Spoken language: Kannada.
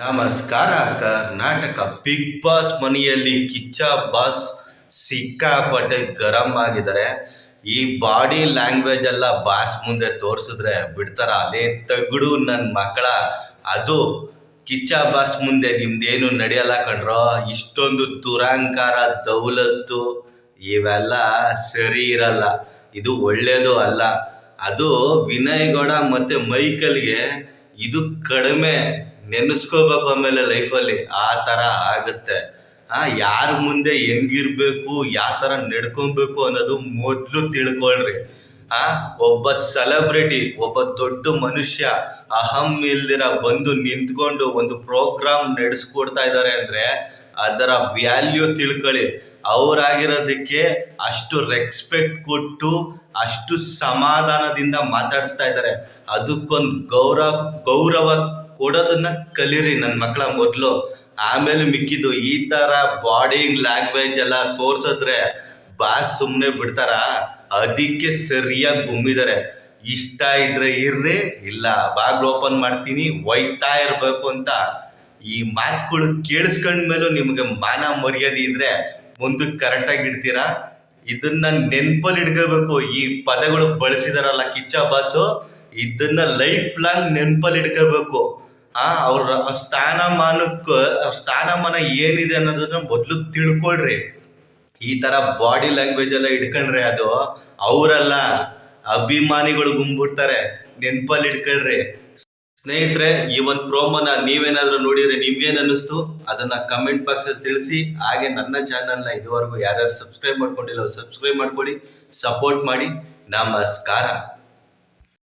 ನಮಸ್ಕಾರ, ಕರ್ನಾಟಕ ಬಿಗ್ ಬಾಸ್ ಮನೆಯಲ್ಲಿ ಕಿಚ್ಚ ಬಾಸ್ ಸಿಕ್ಕಾಪಟ್ಟೆ ಗರಂ ಆಗಿದ್ದಾರೆ. ಈ ಬಾಡಿ ಲ್ಯಾಂಗ್ವೇಜ್ ಎಲ್ಲ ಬಾಸ್ ಮುಂದೆ ತೋರಿಸಿದ್ರೆ ಬಿಡ್ತಾರ? ಅಲ್ಲೇ ತಗಡು ನನ್ನ ಮಕ್ಕಳ. ಅದು ಕಿಚ್ಚ ಬಾಸ್ ಮುಂದೆ ನಿಮ್ದೇನು ನಡೆಯಲ್ಲ ಕಣ್ರೋ? ಇಷ್ಟೊಂದು ದುರಾಂಕಾರ, ದೌಲತ್ತು ಇವೆಲ್ಲ ಸರಿ ಇರಲ್ಲ. ಇದು ಒಳ್ಳೇದು ಅಲ್ಲ. ಅದು ವಿನಯ್ ಗೌಡ ಮತ್ತೆ ಮೈಕಲ್ಗೆ ಇದು ಕಡಿಮೆ. ನೆನೆಸ್ಕೋಬೇಕು ಆಮೇಲೆ ಲೈಫಲ್ಲಿ ಆ ಥರ ಆಗುತ್ತೆ. ಆ, ಯಾರ ಮುಂದೆ ಹೆಂಗಿರ್ಬೇಕು, ಯಾವ ಥರ ನಡ್ಕೊಬೇಕು ಅನ್ನೋದು ಮೊದಲು ತಿಳ್ಕೊಳ್ರಿ. ಆ, ಒಬ್ಬ ಸೆಲೆಬ್ರಿಟಿ ಒಬ್ಬ ದೊಡ್ಡ ಮನುಷ್ಯ ಅಹಂ ಇಲ್ದಿರ ಬಂದು ನಿಂತ್ಕೊಂಡು ಒಂದು ಪ್ರೋಗ್ರಾಮ್ ನಡೆಸ್ಕೊಡ್ತಾ ಇದ್ದಾರೆ ಅಂದ್ರೆ ಅದರ ವ್ಯಾಲ್ಯೂ ತಿಳ್ಕೊಳ್ಳಿ. ಅವರಾಗಿರೋದಕ್ಕೆ ಅಷ್ಟು ರೆಸ್ಪೆಕ್ಟ್ ಕೊಟ್ಟು, ಅಷ್ಟು ಸಮಾಧಾನದಿಂದ ಮಾತಾಡಿಸ್ತಾ ಇದ್ದಾರೆ ಅದಕ್ಕೊಂದು ಗೌರವ ಗೌರವ ಕೊಡೋದನ್ನ ಕಲೀರಿ ನನ್ನ ಮಕ್ಕಳ ಮೊದಲು. ಆಮೇಲೆ ಮಿಕ್ಕಿದ್ದು ಈ ಥರ ಬಾಡಿಂಗ್ ಲ್ಯಾಂಗ್ವೇಜ್ ಎಲ್ಲ ತೋರ್ಸಿದ್ರೆ ಬಾಸ್ ಸುಮ್ಮನೆ ಬಿಡ್ತಾರ? ಅದಕ್ಕೆ ಸರಿಯಾಗಿ ಗುಮ್ಮಿದ್ದಾರೆ ಇಷ್ಟ ಇದ್ರೆ ಇರ್ರಿ, ಇಲ್ಲ ಬಾಗ್ಲು ಓಪನ್ ಮಾಡ್ತೀನಿ, ಒಯ್ತಾ ಇರಬೇಕು ಅಂತ. ಈ ಮಾತುಗಳು ಕೇಳಿಸ್ಕೊಂಡ್ಮೇಲೂ ನಿಮಗೆ ಮಾನ ಮರ್ಯಾದೆ ಇದ್ರೆ ಮುಂದಕ್ಕೆ ಕರೆಕ್ಟಾಗಿ ಇಡ್ತೀರಾ? ಇದನ್ನ ನೆನ್ಪಲ್ಲಿ ಇಟ್ಕೋಬೇಕು ಈ ಪದಗಳು ಬಳಸಿದಾರಲ್ಲ ಕಿಚ್ಚ ಬಾಸು, ಇದನ್ನ ಲೈಫ್ ಲಾಂಗ್ ನೆನ್ಪಲ್ಲಿ ಇಟ್ಕೋಬೇಕು ಆ, ಅವ್ರ ಸ್ಥಾನಮಾನಕ್ಕೆ ಸ್ಥಾನಮಾನ ಏನಿದೆ ಅನ್ನೋದನ್ನ ಮೊದ್ಲು ತಿಳ್ಕೊಳ್ರಿ. ಈ ತರ ಬಾಡಿ ಲ್ಯಾಂಗ್ವೇಜ್ ಎಲ್ಲ ಇಟ್ಕೊಂಡ್ರೆ ಅದು ಅವರಲ್ಲ, ಅಭಿಮಾನಿಗಳು ಗುಂಬಿಡ್ತಾರೆ. ನೆನ್ಪಲ್ಲಿ ಇಟ್ಕೊಳ್ರಿ. ಸ್ನೇಹಿತರೆ ಈ ಒಂದು ಪ್ರೋಮೋನ ನೀವೇನಾದ್ರೂ ನೋಡಿದ್ರೆ ನಿಮ್ಗೇನ್ ಅನ್ನಿಸ್ತು? ಅದನ್ನ ಕಮೆಂಟ್ ಬಾಕ್ಸ್ ಅಲ್ಲಿ ತಿಳಿಸಿ. ಹಾಗೆ ನನ್ನ ಚಾನಲ್ನ ಇದುವರೆಗೂ ಯಾರ್ಯಾರು ಸಬ್ಸ್ಕ್ರೈಬ್ ಮಾಡ್ಕೊಂಡಿಲ್ಲ, ಸಬ್ಸ್ಕ್ರೈಬ್ ಮಾಡ್ಕೊಳ್ಳಿ ಸಪೋರ್ಟ್ ಮಾಡಿ. ನಮಸ್ಕಾರ.